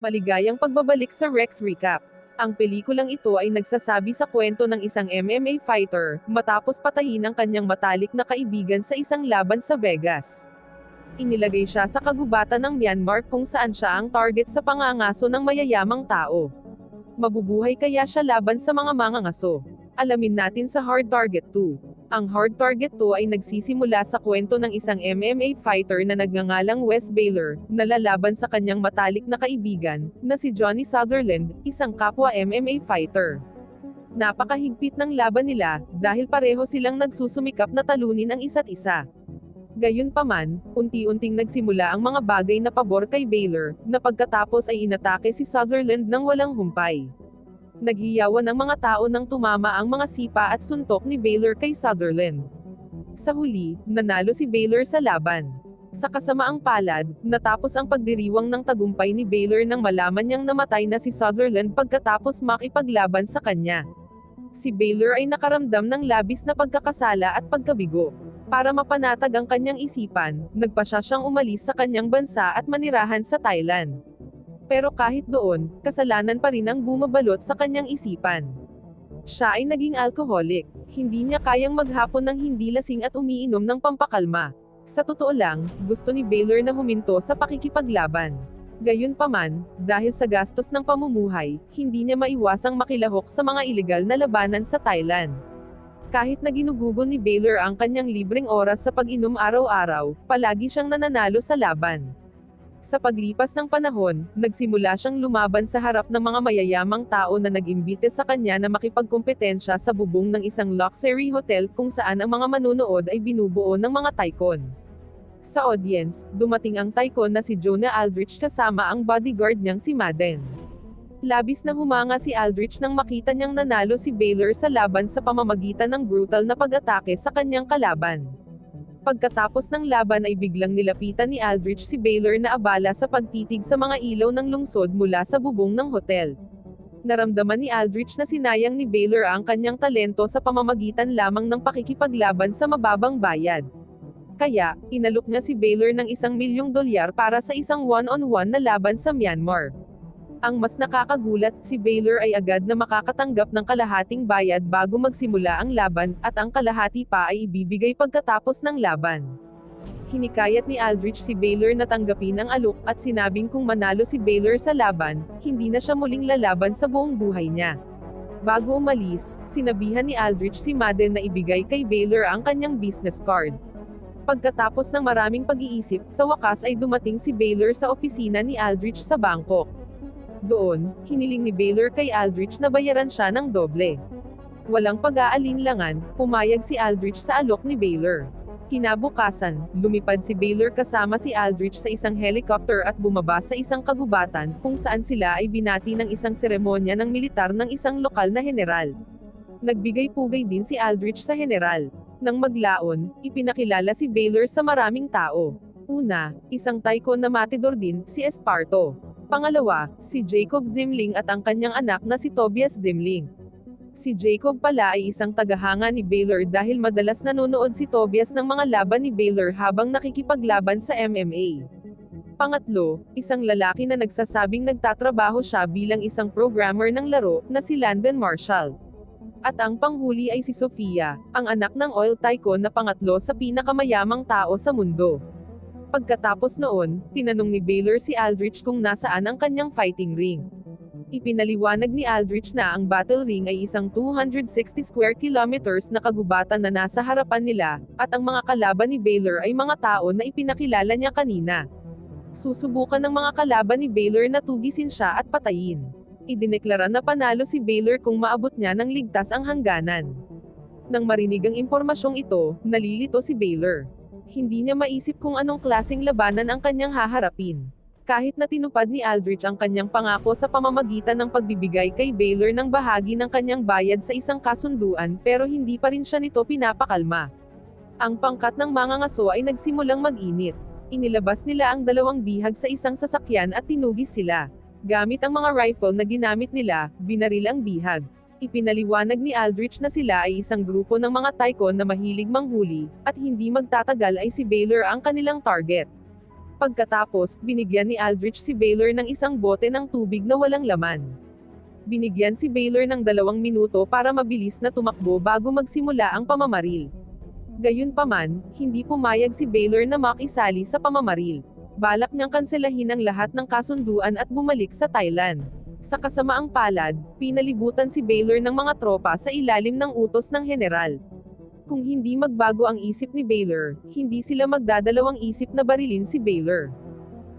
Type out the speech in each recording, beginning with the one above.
Maligayang pagbabalik sa Rex Recap. Ang pelikulang ito ay nagsasabi sa kwento ng isang MMA fighter, matapos patayin ang kanyang matalik na kaibigan sa isang laban sa Vegas. Inilagay siya sa kagubatan ng Myanmar kung saan siya ang target sa pangangaso ng mayayamang tao. Mabubuhay kaya siya laban sa mga mangangaso? Alamin natin sa Hard Target 2. Ang Hard Target 2 ay nagsisimula sa kwento ng isang MMA fighter na nagngangalang Wes Baylor, na lalaban sa kanyang matalik na kaibigan, na si Johnny Sutherland, isang kapwa MMA fighter. Napakahigpit ng laban nila, dahil pareho silang nagsusumikap na talunin ang isa't isa. Gayunpaman, unti-unting nagsimula ang mga bagay na pabor kay Baylor, na pagkatapos ay inatake si Sutherland ng walang humpay. Naghiyawan ang mga tao nang tumama ang mga sipa at suntok ni Baylor kay Sutherland. Sa huli, nanalo si Baylor sa laban. Sa kasamaang palad, natapos ang pagdiriwang ng tagumpay ni Baylor nang malaman niyang namatay na si Sutherland pagkatapos makipaglaban sa kanya. Si Baylor ay nakaramdam ng labis na pagkakasala at pagkabigo. Para mapanatag ang kanyang isipan, nagpa siya siyang umalis sa kanyang bansa at manirahan sa Thailand. Pero kahit doon, kasalanan pa rin ang bumabalot sa kanyang isipan. Siya ay naging alcoholic. Hindi niya kayang maghapon ng hindi lasing at umiinom ng pampakalma. Sa totoo lang, gusto ni Baylor na huminto sa pakikipaglaban. Gayunpaman, dahil sa gastos ng pamumuhay, hindi niya maiwasang makilahok sa mga ilegal na labanan sa Thailand. Kahit na ginugugol ni Baylor ang kanyang libreng oras sa pag-inom araw-araw, palagi siyang nananalo sa laban. Sa paglipas ng panahon, nagsimula siyang lumaban sa harap ng mga mayayamang tao na nag-imbite sa kanya na makipagkompetensya sa bubong ng isang luxury hotel kung saan ang mga manunood ay binubuo ng mga tycoon. Sa audience, dumating ang tycoon na si Jonah Aldrich kasama ang bodyguard niyang si Madden. Labis na humanga si Aldrich nang makita niyang nanalo si Baylor sa laban sa pamamagitan ng brutal na pag-atake sa kanyang kalaban. Pagkatapos ng laban ay biglang nilapitan ni Aldrich si Baylor na abala sa pagtitig sa mga ilaw ng lungsod mula sa bubong ng hotel. Naramdaman ni Aldrich na sinayang ni Baylor ang kanyang talento sa pamamagitan lamang ng pakikipaglaban sa mababang bayad. Kaya, inalok niya si Baylor ng isang milyong dolyar para sa isang one-on-one na laban sa Myanmar. Ang mas nakakagulat, si Baylor ay agad na makakatanggap ng kalahating bayad bago magsimula ang laban, at ang kalahati pa ay ibibigay pagkatapos ng laban. Hinikayat ni Aldrich si Baylor na tanggapin ang alok, at sinabing kung manalo si Baylor sa laban, hindi na siya muling lalaban sa buong buhay niya. Bago umalis, sinabihan ni Aldrich si Madden na ibigay kay Baylor ang kanyang business card. Pagkatapos ng maraming pag-iisip, sa wakas ay dumating si Baylor sa opisina ni Aldrich sa Bangkok. Doon, hiniling ni Baylor kay Aldrich na bayaran siya ng doble. Walang pag-aalinlangan, pumayag si Aldrich sa alok ni Baylor. Kinabukasan, lumipad si Baylor kasama si Aldrich sa isang helicopter at bumaba sa isang kagubatan, kung saan sila ay binati ng isang seremonya ng militar ng isang lokal na general. Nagbigay pugay din si Aldrich sa general. Nang maglaon, ipinakilala si Baylor sa maraming tao. Una, isang tycoon na matidor din, si Esparto. Pangalawa, si Jacob Zimling at ang kanyang anak na si Tobias Zimling. Si Jacob pala ay isang tagahanga ni Baylor dahil madalas nanonood si Tobias ng mga laban ni Baylor habang nakikipaglaban sa MMA. Pangatlo, isang lalaki na nagsasabing nagtatrabaho siya bilang isang programmer ng laro, na si Landon Marshall. At ang panghuli ay si Sofia, ang anak ng oil tycoon na pangatlo sa pinakamayamang tao sa mundo. Pagkatapos noon, tinanong ni Baylor si Aldrich kung nasaan ang kanyang fighting ring. Ipinaliwanag ni Aldrich na ang battle ring ay isang 260 square kilometers na kagubatan na nasa harapan nila, at ang mga kalaban ni Baylor ay mga tao na ipinakilala niya kanina. Susubukan ng mga kalaban ni Baylor na tugisin siya at patayin. Idineklara na panalo si Baylor kung maabot niya ng ligtas ang hangganan. Nang marinig ang impormasyong ito, nalilito si Baylor hindi niya maisip kung anong klasing labanan ang kanyang haharapin. Kahit na tinupad ni Aldrich ang kanyang pangako sa pamamagitan ng pagbibigay kay Baylor ng bahagi ng kanyang bayad sa isang kasunduan pero hindi pa rin siya nito pinapakalma. Ang pangkat ng mga ngaso ay nagsimulang mag-init. Inilabas nila ang dalawang bihag sa isang sasakyan at tinugis sila. Gamit ang mga rifle na ginamit nila, binaril ang bihag. Ipinaliwanag ni Aldrich na sila ay isang grupo ng mga tycoon na mahilig manghuli, at hindi magtatagal ay si Baylor ang kanilang target. Pagkatapos, binigyan ni Aldrich si Baylor ng isang bote ng tubig na walang laman. Binigyan si Baylor ng dalawang minuto para mabilis na tumakbo bago magsimula ang pamamaril. Gayunpaman, hindi pumayag si Baylor na makisali sa pamamaril. Balak niyang kanselahin ang lahat ng kasunduan at bumalik sa Thailand. Sa kasamaang palad, pinalibutan si Baylor ng mga tropa sa ilalim ng utos ng general. Kung hindi magbago ang isip ni Baylor, hindi sila magdadalawang isip na barilin si Baylor.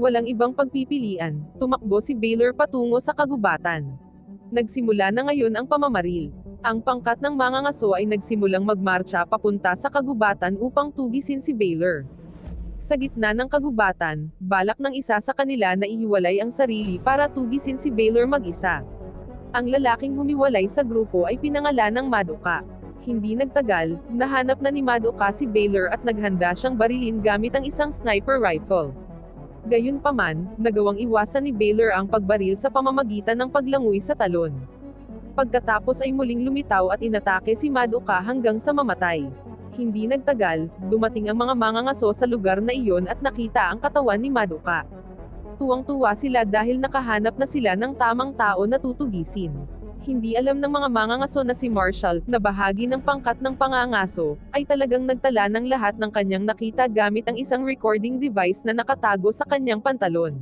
Walang ibang pagpipilian, tumakbo si Baylor patungo sa kagubatan. Nagsimula na ngayon ang pamamaril. Ang pangkat ng mga ngaso ay nagsimulang magmarcha papunta sa kagubatan upang tugisin si Baylor. Sa gitna ng kagubatan, balak ng isa sa kanila na ihiwalay ang sarili para tugisin si Baylor mag-isa. Ang lalaking humiwalay sa grupo ay pinangalan ng Madoka. Hindi nagtagal, nahanap na ni Madoka si Baylor at naghanda siyang barilin gamit ang isang sniper rifle. Gayunpaman, nagawang iwasan ni Baylor ang pagbaril sa pamamagitan ng paglangoy sa talon. Pagkatapos ay muling lumitaw at inatake si Madoka hanggang sa mamatay. Hindi nagtagal, dumating ang mga mangangaso sa lugar na iyon at nakita ang katawan ni Madoka. Tuwang-tuwa sila dahil nakahanap na sila ng tamang tao na tutugisin. Hindi alam ng mga mangangaso na si Marshall, na bahagi ng pangkat ng pangangaso, ay talagang nagtala ng lahat ng kanyang nakita gamit ang isang recording device na nakatago sa kanyang pantalon.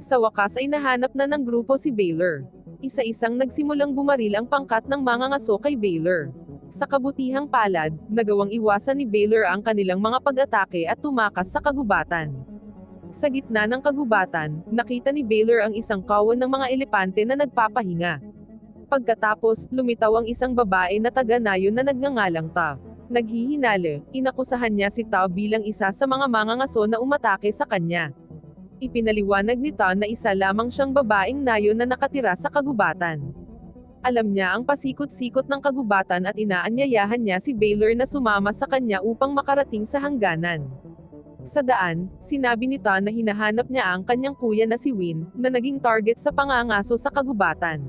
Sa wakas ay nahanap na ng grupo si Baylor. Isa-isang nagsimulang bumaril ang pangkat ng mangangaso kay Baylor. Sa kabutihang palad, nagawang iwasan ni Baylor ang kanilang mga pag-atake at tumakas sa kagubatan. Sa gitna ng kagubatan, nakita ni Baylor ang isang kawan ng mga elepante na nagpapahinga. Pagkatapos, lumitaw ang isang babae na taga-nayon na nagngangalang Ta. Naghihinali, inakusahan niya si Ta bilang isa sa mga mangangaso na umatake sa kanya. Ipinaliwanag ni Ta na isa lamang siyang babaeng nayon na nakatira sa kagubatan. Alam niya ang pasikot-sikot ng kagubatan at inaanyayahan niya si Baylor na sumama sa kanya upang makarating sa hangganan. Sa daan, sinabi ni Ta na hinahanap niya ang kanyang kuya na si Win, na naging target sa pangangaso sa kagubatan.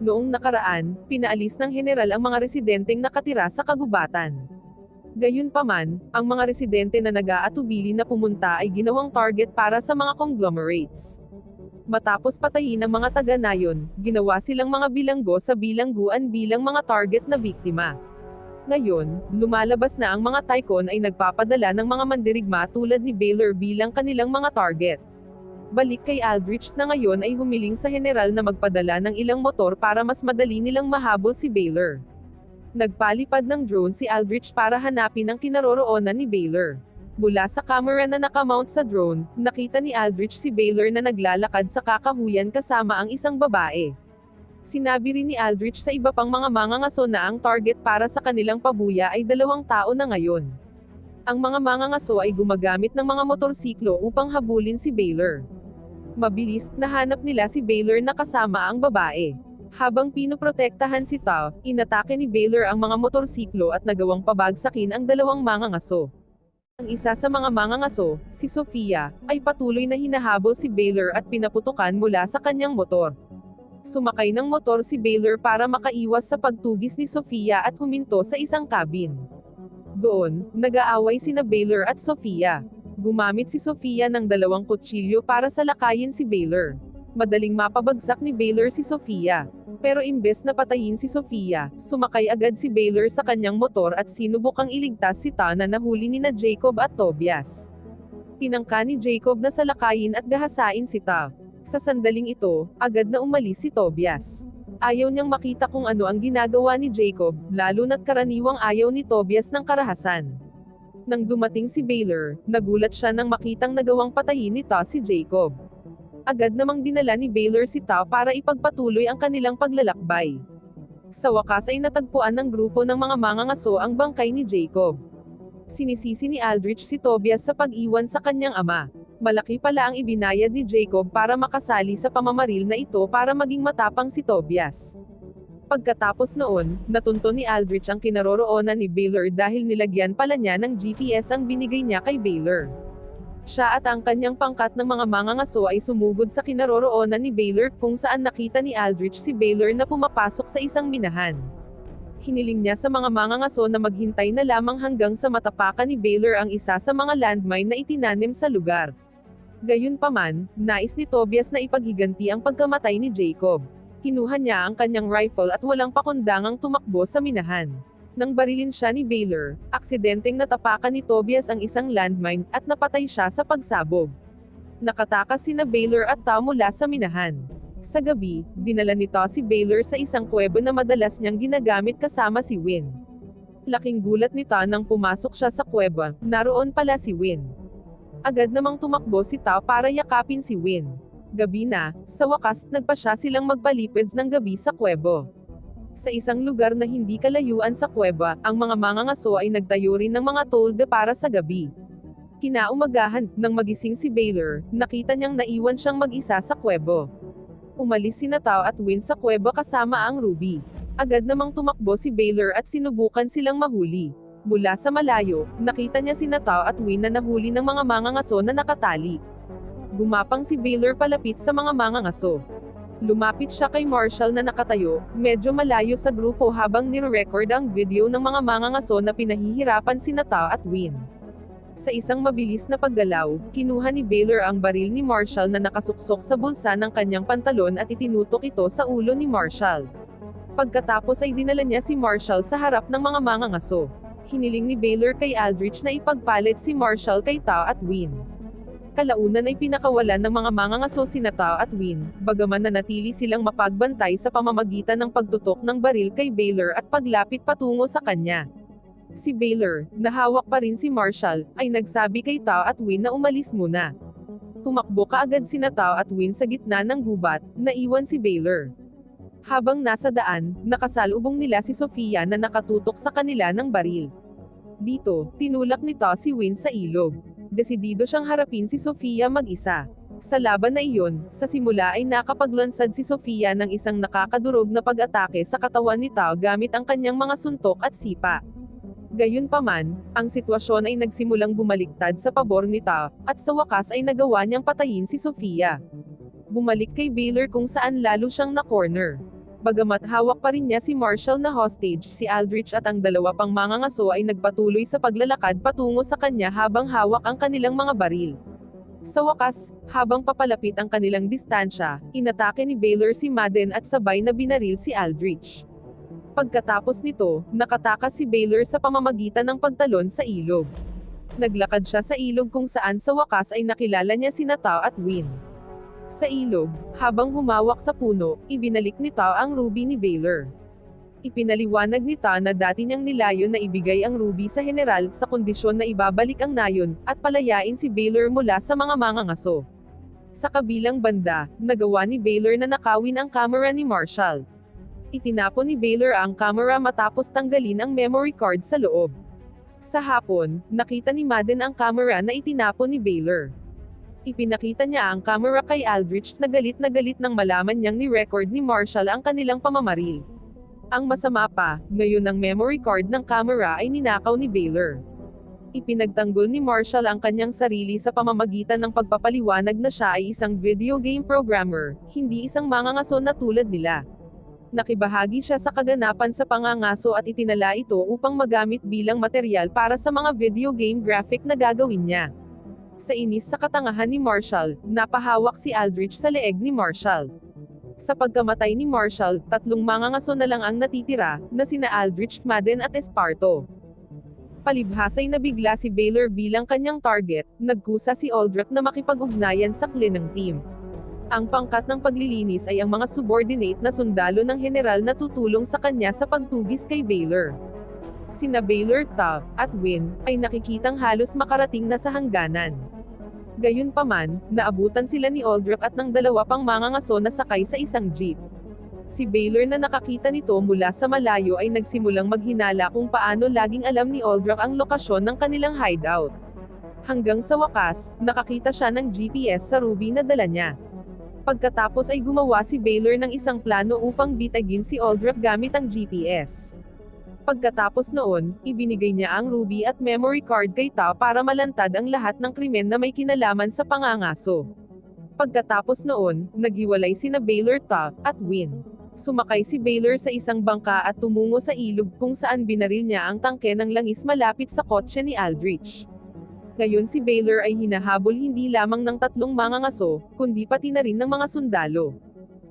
Noong nakaraan, pinaalis ng general ang mga residenteng nakatira sa kagubatan. Gayunpaman, ang mga residente na nag-aatubili na pumunta ay ginawang target para sa mga conglomerates. Matapos patayin ang mga taga-nayon, ginawa silang mga bilanggo sa bilangguan bilang mga target na biktima. Ngayon, lumalabas na ang mga Tycoon ay nagpapadala ng mga mandirigma tulad ni Baylor bilang kanilang mga target. Balik kay Aldrich na ngayon ay humiling sa general na magpadala ng ilang motor para mas madali nilang mahabol si Baylor. Nagpalipad ng drone si Aldrich para hanapin ang kinaroroonan ni Baylor. Mula sa camera na nakamount sa drone, nakita ni Aldrich si Baylor na naglalakad sa kakahuyan kasama ang isang babae. Sinabi rin ni Aldrich sa iba pang mga mangangaso na ang target para sa kanilang pabuya ay dalawang tao na ngayon. Ang mga mangangaso ay gumagamit ng mga motorsiklo upang habulin si Baylor. Mabilis, nahanap nila si Baylor na kasama ang babae. Habang pinoprotektahan si Tao, inatake ni Baylor ang mga motorsiklo at nagawang pabagsakin ang dalawang mangangaso. Ang isa sa mga mangangaso, si Sofia, ay patuloy na hinahabol si Baylor at pinaputukan mula sa kanyang motor. Sumakay ng motor si Baylor para makaiwas sa pagtugis ni Sofia at huminto sa isang cabin. Doon, nag-aaway sina Baylor at Sofia. Gumamit si Sofia ng dalawang kutsilyo para salakayin si Baylor. Madaling mapabagsak ni Baylor si Sofia. Pero imbes na patayin si Sofia, sumakay agad si Baylor sa kanyang motor at sinubukang iligtas si Ta na nahuli ni na Jacob at Tobias. Tinangka ni Jacob na salakayin at gahasain si Ta. Sa sandaling ito, agad na umalis si Tobias. Ayaw niyang makita kung ano ang ginagawa ni Jacob, lalo na't karaniwang ayaw ni Tobias ng karahasan. Nang dumating si Baylor, nagulat siya nang makitang nagawang patayin ni Ta si Jacob. Agad namang dinala ni Baylor si Ta para ipagpatuloy ang kanilang paglalakbay. Sa wakas ay natagpuan ng grupo ng mga mangangaso ang bangkay ni Jacob. Sinisisi ni Aldrich si Tobias sa pag-iwan sa kanyang ama. Malaki pala ang ibinayad ni Jacob para makasali sa pamamaril na ito para maging matapang si Tobias. Pagkatapos noon, natunto ni Aldrich ang kinaroroonan ni Baylor dahil nilagyan pala niya ng GPS ang binigay niya kay Baylor. Siya at ang kanyang pangkat ng mga mangangaso ay sumugod sa kinaroroonan ni Baylor kung saan nakita ni Aldrich si Baylor na pumapasok sa isang minahan. Hiniling niya sa mga mangangaso na maghintay na lamang hanggang sa matapakan ni Baylor ang isa sa mga landmine na itinanim sa lugar. Gayunpaman, nais ni Tobias na ipaghiganti ang pagkamatay ni Jacob. Kinuha niya ang kanyang rifle at walang pakundangang tumakbo sa minahan. Nang barilin siya ni Baylor, aksidenteng natapakan ni Tobias ang isang landmine at napatay siya sa pagsabog. Nakatakas sina Baylor at Tao mula sa minahan. Sa gabi, dinala nito si Baylor sa isang kuwebo na madalas niyang ginagamit kasama si Win. Laking gulat nito nang pumasok siya sa kuweba, naroon pala si Win. Agad namang tumakbo si Tao para yakapin si Win. Gabi na, sa wakas, nagpa siya silang magpalipis ng gabi sa kuwebo. Sa isang lugar na hindi kalayuan sa kuweba, ang mga mangangaso ay nagtayo rin ng mga tolde para sa gabi. Kinaumagahan, nang magising si Baylor, nakita niyang naiwan siyang mag-isa sa kuwebo. Umalis si Natao at Win sa kuweba kasama ang Ruby. Agad namang tumakbo si Baylor at sinubukan silang mahuli. Mula sa malayo, nakita niya si Natao at Win na nahuli ng mga mangangaso na nakatali. Gumapang si Baylor palapit sa mga mangangaso. Lumapit siya kay Marshall na nakatayo, medyo malayo sa grupo habang nire-record ang video ng mga mangangaso na pinahihirapan si Natao at Win. Sa isang mabilis na paggalaw, kinuha ni Baylor ang baril ni Marshall na nakasuksok sa bulsa ng kanyang pantalon at itinutok ito sa ulo ni Marshall. Pagkatapos ay dinala niya si Marshall sa harap ng mga mangangaso. Hiniling ni Baylor kay Aldrich na ipagpalit si Marshall kay Tao at Win. Kalaunan ay pinakawalan ng mga mangangaso si Natao at Win, bagaman nanatili silang mapagbantay sa pamamagitan ng pagtutok ng baril kay Baylor at paglapit patungo sa kanya. Si Baylor, nahawak pa rin si Marshall, ay nagsabi kay Tao at Win na umalis muna. Tumakbo kaagad si Natao at Win sa gitna ng gubat, naiwan si Baylor. Habang nasa daan, nakasalubong nila si Sofia na nakatutok sa kanila ng baril. Dito, tinulak nito si Win sa ilog. Desidido siyang harapin si Sofia mag-isa. Sa laban na iyon, sa simula ay nakapaglansad si Sofia ng isang nakakadurog na pag-atake sa katawan ni Tao gamit ang kanyang mga suntok at sipa. Gayunpaman, ang sitwasyon ay nagsimulang bumaliktad sa pabor ni Tao, at sa wakas ay nagawa niyang patayin si Sofia. Bumalik kay Baylor kung saan lalo siyang na-corner. Bagamat hawak pa rin niya si Marshall na hostage, si Aldrich at ang dalawa pang mangangaso ay nagpatuloy sa paglalakad patungo sa kanya habang hawak ang kanilang mga baril. Sa wakas, habang papalapit ang kanilang distansya, inatake ni Baylor si Madden at sabay na binaril si Aldrich. Pagkatapos nito, nakatakas si Baylor sa pamamagitan ng pagtalon sa ilog. Naglakad siya sa ilog kung saan sa wakas ay nakilala niya si Natao at Win. Sa ilog, habang humawak sa puno, ibinalik ni Tao ang ruby ni Baylor. Ipinaliwanag ni Tao na dati niyang nilayon na ibigay ang ruby sa general sa kondisyon na ibabalik ang nayon, at palayain si Baylor mula sa mga mangangaso. Sa kabilang banda, nagawa ni Baylor na nakawin ang kamera ni Marshall. Itinapon ni Baylor ang kamera matapos tanggalin ang memory card sa loob. Sa hapon, nakita ni Madden ang kamera na itinapon ni Baylor. Ipinakita niya ang camera kay Aldrich na galit na galit nang malaman niyang ni-record ni Marshall ang kanilang pamamaril. Ang masama pa, ngayon ang memory card ng camera ay ninakaw ni Baylor. Ipinagtanggol ni Marshall ang kanyang sarili sa pamamagitan ng pagpapaliwanag na siya ay isang video game programmer, hindi isang mangangaso na tulad nila. Nakibahagi siya sa kaganapan sa pangangaso at itinala ito upang magamit bilang material para sa mga video game graphic na gagawin niya. Sa inis sa katangahan ni Marshall, napahawak si Aldrich sa leeg ni Marshall. Sa pagkamatay ni Marshall, tatlong mangangaso na lang ang natitira, na sina Aldrich, Madden at Esparto. Palibhasay na bigla si Baylor bilang kanyang target, nagkusa si Aldrich na makipag-ugnayan sa clan ng team. Ang pangkat ng paglilinis ay ang mga subordinate na sundalo ng general na tutulong sa kanya sa pagtugis kay Baylor. Sina Baylor, Tav, at Win, ay nakikitang halos makarating na sa hangganan. Gayunpaman, naabutan sila ni Aldrich at ng dalawa pang mangangaso na sakay sa isang jeep. Si Baylor na nakakita nito mula sa malayo ay nagsimulang maghinala kung paano laging alam ni Aldrich ang lokasyon ng kanilang hideout. Hanggang sa wakas, nakakita siya ng GPS sa ruby na dala niya. Pagkatapos ay gumawa si Baylor ng isang plano upang bitagin si Aldrich gamit ang GPS. Pagkatapos noon, ibinigay niya ang ruby at memory card kay Tao para malantad ang lahat ng krimen na may kinalaman sa pangangaso. Pagkatapos noon, naghiwalay sina Baylor Tao at Win. Sumakay si Baylor sa isang bangka at tumungo sa ilog kung saan binaril niya ang tangke ng langis malapit sa kotse ni Aldrich. Ngayon si Baylor ay hinahabol hindi lamang ng tatlong mga ngaso, kundi pati na rin ng mga sundalo.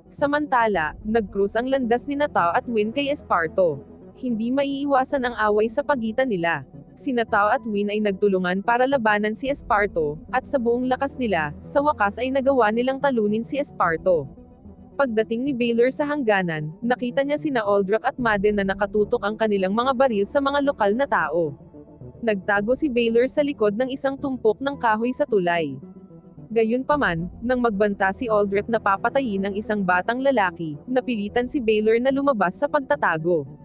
Samantala, nag-cruise ang landas ni Natao at Win kay Esparto. Hindi maiiwasan ang away sa pagitan nila. Si Natao at Win ay nagtulungan para labanan si Esparto, at sa buong lakas nila, sa wakas ay nagawa nilang talunin si Esparto. Pagdating ni Baylor sa hangganan, nakita niya sina Aldrich at Madden na nakatutok ang kanilang mga baril sa mga lokal na tao. Nagtago si Baylor sa likod ng isang tumpok ng kahoy sa tulay. Gayunpaman, nang magbanta si Aldrich na papatayin ang isang batang lalaki, napilitan si Baylor na lumabas sa pagtatago.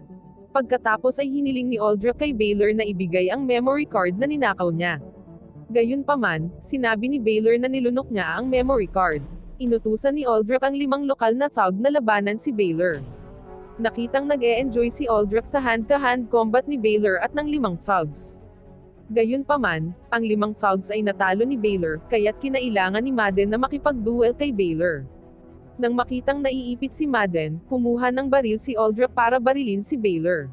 Pagkatapos ay hiniling ni Aldrich kay Baylor na ibigay ang memory card na ninakaw niya. Gayunpaman, sinabi ni Baylor na nilunok niya ang memory card. Inutusan ni Aldrich ang limang lokal na thug na labanan si Baylor. Nakitang nag-e-enjoy si Aldrich sa hand-to-hand combat ni Baylor at ng limang thugs. Gayunpaman, ang limang thugs ay natalo ni Baylor, kaya't kinailangan ni Madden na makipag-duel kay Baylor. Nang makitang naiipit si Madden, kumuha ng baril si Aldrich para barilin si Baylor.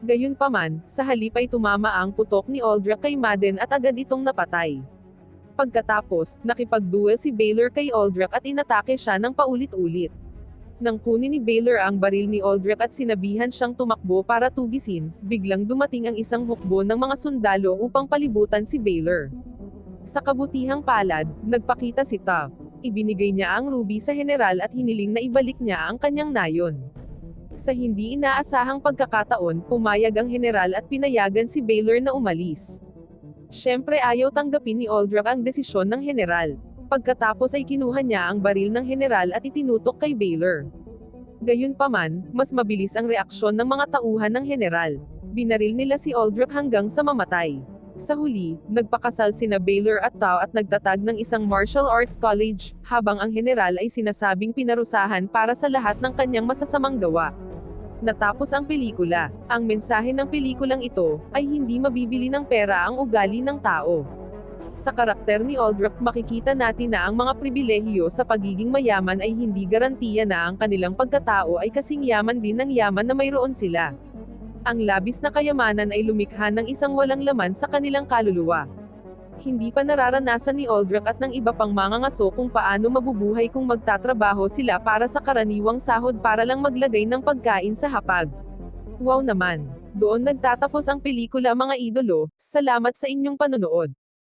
Gayunpaman, sa halip ay tumama ang putok ni Aldrich kay Madden at agad itong napatay. Pagkatapos, nakipag-duel si Baylor kay Aldrich at inatake siya ng paulit-ulit. Nang kunin ni Baylor ang baril ni Aldrich at sinabihan siyang tumakbo para tugisin, biglang dumating ang isang hukbo ng mga sundalo upang palibutan si Baylor. Sa kabutihang palad, nagpakita si Ta. Ibinigay niya ang ruby sa general at hiniling na ibalik niya ang kanyang nayon. Sa hindi inaasahang pagkakataon, pumayag ang general at pinayagan si Baylor na umalis. Siyempre ayaw tanggapin ni Aldrich ang desisyon ng general. Pagkatapos ay kinuha niya ang baril ng general at itinutok kay Baylor. Gayunpaman, mas mabilis ang reaksyon ng mga tauhan ng general. Binaril nila si Aldrich hanggang sa mamatay. Sa huli, nagpakasal sina Baylor at Tao at nagtatag ng isang martial arts college, habang ang general ay sinasabing pinarusahan para sa lahat ng kanyang masasamang gawa. Natapos ang pelikula. Ang mensahe ng pelikulang ito, ay hindi mabibili ng pera ang ugali ng tao. Sa karakter ni Aldrich makikita natin na ang mga pribilehiyo sa pagiging mayaman ay hindi garantiya na ang kanilang pagkatao ay kasing yaman din ng yaman na mayroon sila. Ang labis na kayamanan ay lumikha ng isang walang laman sa kanilang kaluluwa. Hindi pa nararanasan ni Aldrich at ng iba pang mga ngaso kung paano mabubuhay kung magtatrabaho sila para sa karaniwang sahod para lang maglagay ng pagkain sa hapag. Wow naman! Doon nagtatapos ang pelikula mga idolo, salamat sa inyong panonood.